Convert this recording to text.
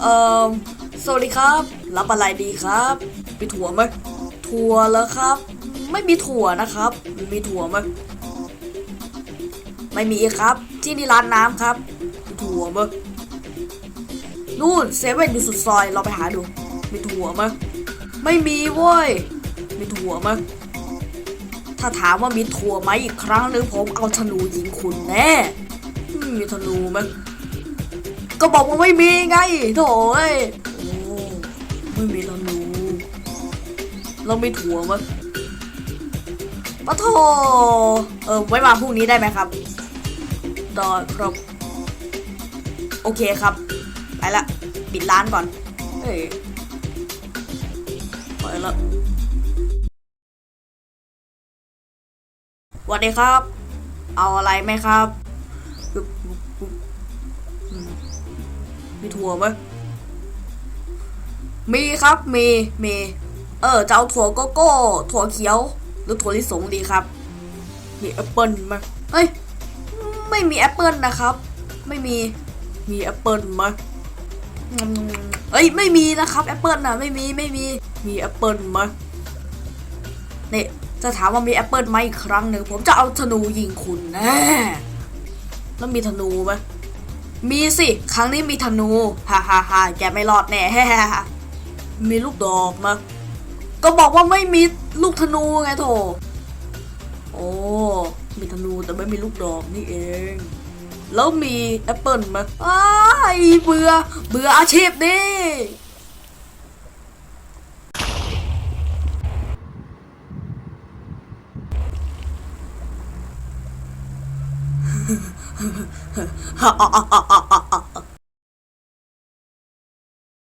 เอ่อสวัสดีครับ รับอะไรดีครับมีถั่วไหมถั่วแล้วครับ ไม่มีถั่วนะครับ มีถั่วไหมไม่มีครับ ที่นี่ร้านน้ำครับมีถั่วไหมนู่นเซเว่นอยู่สุดซอยเราไปหาดูมีถั่วไหมไม่มีเว้ยมีถั่วไหมถ้าถามว่ามีถั่วไหมอีกครั้งหนึ่งผมเอาธนูยิงคุณแน่มีธนูไหม ก็บอกว่าไม่มีไงโถ่เอ้ยโอ้ไม่มีธนูเราไม่ถั่วมั้ยปะโถเออไว้มาพรุ่งนี้ได้ไหมครับได้ครับ โอเคครับ ไปละปิดร้านก่อน เฮ้ยไปละสวัสดีครับ เอาอะไรไหมครับ มีถั่วไหมมีครับมีมีเออจะเอาถั่วโกโก้ถั่วเขียว หรือถั่วลิสงดีครับ มีแอปเปิลไหมเฮ้ยไม่มีแอปเปิลนะครับ ไม่มีมีแอปเปิลไหมเอ้ยไม่มีนะครับแอปเปิลนะไม่มีไม่มีมีแอปเปิลไหมเนี่ยจะถามว่ามีแอปเปิลไหมอีกครั้งหนึ่งผมจะเอาธนูยิงคุณแน่แล้วมีธนูไหม มีสิ ครั้งนี้มีธนู ฮ่าฮ่าฮ่าแกไม่รอดแน่ฮ่าฮ่าฮ่ามีลูกดอกมา ก็บอกว่าไม่มีลูกธนูไงโถ โอ้ มีธนูแต่ไม่มีลูกดอกนี่เอง แล้วมีแอปเปิลมาอ้าเบื่อ เบื่ออาชีพนี้ ha ha ha ha ha.